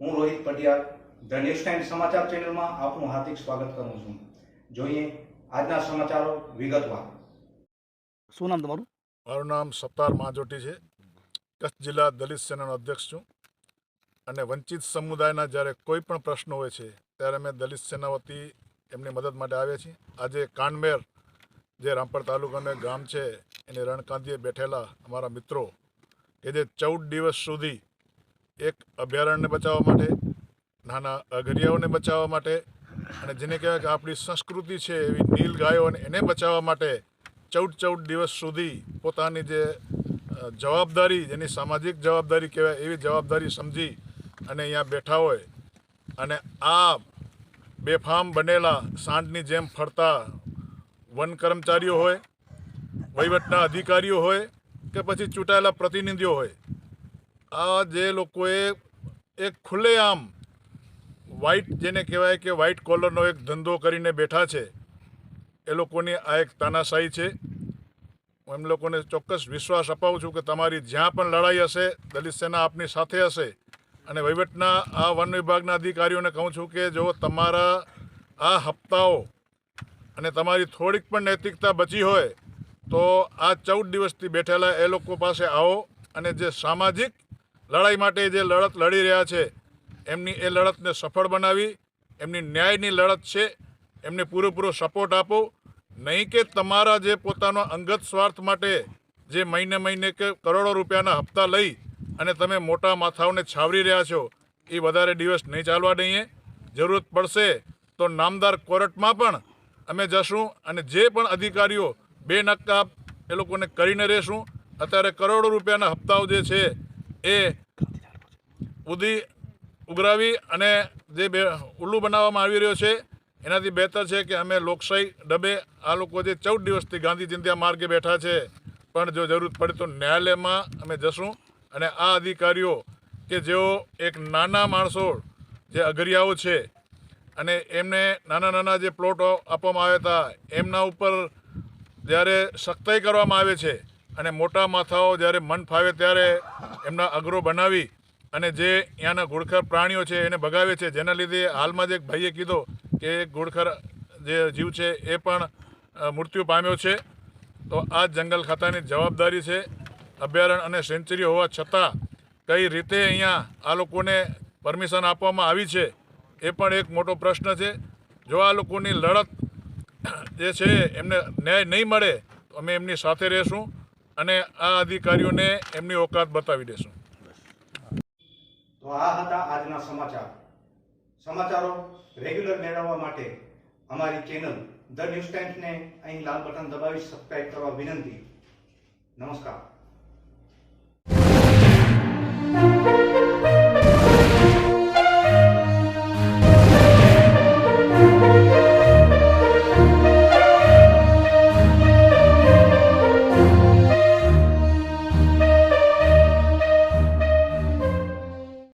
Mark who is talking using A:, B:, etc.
A: હું Rohit Patiyar the news time સમાચાર ચેનલમાં આપનું હાર્દિક સ્વાગત કરું છું. જોઈએ આજના સમાચારો વિગતવાર.
B: શું નામ તમારું?
C: મારું નામ સત્તાર માજોટી છે. કચ્છ જિલ્લા દલિત સેનાનો અધ્યક્ષ છું. અને વંચિત સમુદાયના જ્યારે કોઈ પણ પ્રશ્નો હોય છે, ત્યારે અમે દલિત સેના વતી એમની મદદ માટે આવ્યા છીએ. આજે કાનમેર, જે રામપર તાલુકાનું ગામ છે, એની રણકાંધીએ બેઠેલા અમારા મિત્રો, કે જે ચૌદ દિવસ સુધી એક અભયારણ્યને બચાવવા માટે, નાના અગરિયાઓને બચાવવા માટે, અને જેને કહેવાય કે આપણી સંસ્કૃતિ છે એવી નીલ ગાયો અને એને બચાવવા માટે ચૌદ ચૌદ દિવસ સુધી પોતાની જે જવાબદારી, જેની સામાજિક જવાબદારી કહેવાય એવી જવાબદારી સમજી અને અહીંયા બેઠા હોય. અને આ બેફામ બનેલા સાંઢની જેમ ફરતા વન કર્મચારીઓ હોય, વહીવટના અધિકારીઓ હોય, કે પછી ચૂંટાયેલા પ્રતિનિધિઓ હોય આ જે લોકોએ એક ખુલ્લેઆમ વ્હાઇટ જેને કહેવાય કે વ્હાઇટ કોલરનો એક ધંધો કરીને બેઠા છે, એ લોકોની આ એક તાનાશાહી છે. હું એમ લોકોને ચોક્કસ વિશ્વાસ અપાવું છું કે તમારી જ્યાં પણ લડાઈ હશે, દલિત સેના આપની સાથે હશે, અને વહીવટના આ વન વિભાગના અધિકારીઓને કહું છું કે જો તમારા આ હપ્તાઓ અને તમારી થોડીક પણ નૈતિકતા બચી હોય, તો આ ચૌદ દિવસથી બેઠેલા એ લોકો પાસે આવો અને જે સામાજિક લડાઈ માટે જે લડત લડી રહ્યા છે, એમની એ લડતને સફળ બનાવી, એમની ન્યાયની લડત છે, એમને પૂરેપૂરો સપોર્ટ આપો. નહીં કે તમારા જે પોતાનો અંગત સ્વાર્થ માટે જે મહિને મહિને કે કરોડો રૂપિયાના હપ્તા લઈ અને તમે મોટા માથાઓને છાવરી રહ્યા છો, એ વધારે દિવસ નહીં ચાલવા દઈએ. જરૂરત પડશે તો નામદાર કોર્ટમાં પણ અમે જશું અને જે પણ અધિકારીઓ બે નક્કા એ લોકોને કરીને રહેશું. અત્યારે કરોડો રૂપિયાના હપ્તાઓ જે છે, એ ઉદી ઉઘરાવી અને જે બે ઉલ્લુ બનાવવામાં આવી રહ્યો છે, એનાથી બહેતર છે કે અમે લોકશાહી ડબે આ લોકો જે ચૌદ દિવસથી ગાંધી ચિંધ્યા માર્ગે બેઠા છે. પણ જો જરૂર પડે તો ન્યાયાલયમાં અમે જશું અને આ અધિકારીઓ કે જેઓ એક નાના માણસો જે અગરિયાઓ છે અને એમને નાના નાના જે પ્લોટો આપવામાં આવ્યા હતા, એમના ઉપર જ્યારે સખ્તાઈ કરવામાં આવે છે અને મોટા માથાઓ જ્યારે મન ફાવે ત્યારે એમના અઘરો બનાવી અને જે અહીંયાના ઘોડખર પ્રાણીઓ છે એને ભગાવે છે, જેના લીધે હાલમાં જ એક ભાઈએ કીધો કે એક ઘોડખર જે જીવ છે એ પણ મૃત્યુ પામ્યો છે. તો આ જંગલ ખાતાની જવાબદારી છે. અભયારણ્ય અને સેન્ચુરી હોવા છતાં કઈ રીતે અહીંયા આ લોકોને પરમિશન આપવામાં આવી છે, એ પણ એક મોટો પ્રશ્ન છે. જો આ લોકોની લડત જે છે એમને ન્યાય નહીં મળે, તો અમે એમની સાથે રહેશું અને આ અધિકારીઓને એમની ઓકાત બતાવી દેશું.
A: તો આ હતા આજના સમાચાર. સમાચારો રેગ્યુલર મેળવવા માટે અમારી ચેનલ ધ ન્યૂઝ ટાઈમ્સને અહીં લાલ બટન દબાવી સબસ્ક્રાઇબ કરવા વિનંતી. નમસ્કાર.